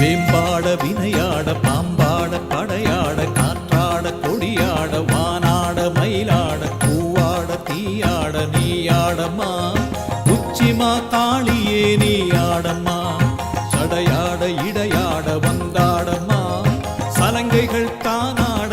வேம்பாட வினையாட பாம்பாட கடையாட காற்றாட கொடியாட வானாட மயிலாட பூவாட தீயாட நீயாடம்மா. உச்சிமா காளியே நீயாடம்மா. சடையாட இடையாட வந்தாடம்மா. சலங்கைகள் தானாட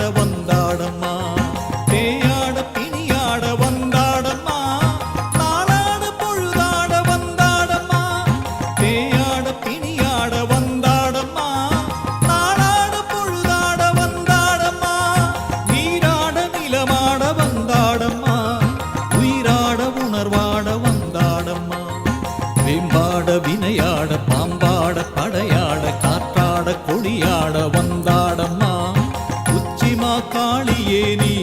வெம்பாட வினையாட பாம்பாட படையாட காற்றாட கொடியாட வந்தாடம்மா. உச்சிமா காளியே நீ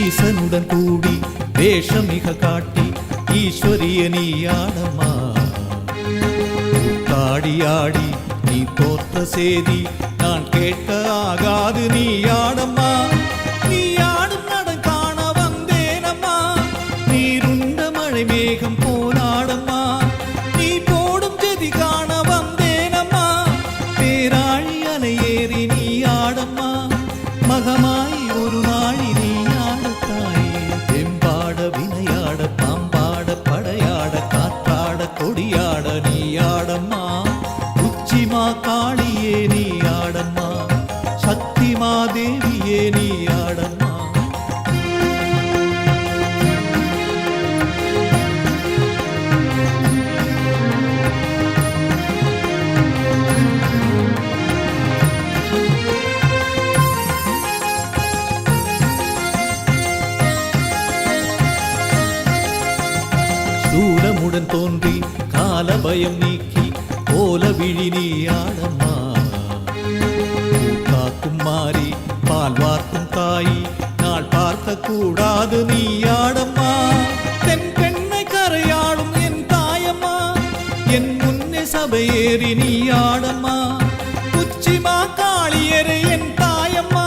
ஈசனுடன் கூடி வேஷமிக காட்டி ஈஸ்வரிய நீ ஆடமா ஆடி ஆடி நீ தோற்ற சேதி நான் கேட்க ஆகாது நீ ஆடம்மா தேவியே நீ ஆடம்மா. சூலமுடன் தோன்றி கால பயம் நீக்கி ஓல விழி நீ ஆடம்மா. காக்கும் மாறி நாள் நீ ஆடம்மா. தென் பெண்ணை கரையாடும் என் தாயம்மா. என் முன்னே சபையேறி நீ ஆடம்மா. உச்சிமா காளியரே என் தாயம்மா.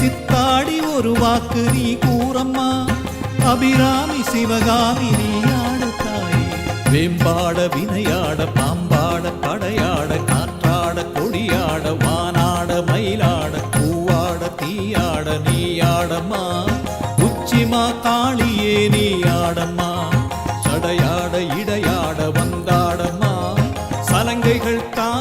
சித்தாடி ஒரு வாக்கு நீ கூறம்மா. அபிராமி சிவகாமி நீ ஆடத்தாயே வேம்பாட வினையாட பாம்பாட படையாட காற்றாட கொடியாட வானாட மயிலாட பூவாட தீயாட நீ ஆடம்மா காளியே நீ ஆடம்மா. சடையாட இடையாட வந்தாடம்மா. சலங்கைகள் தானாட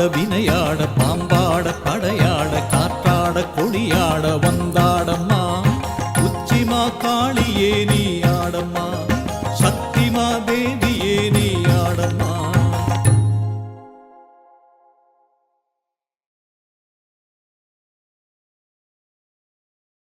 வெம்பாட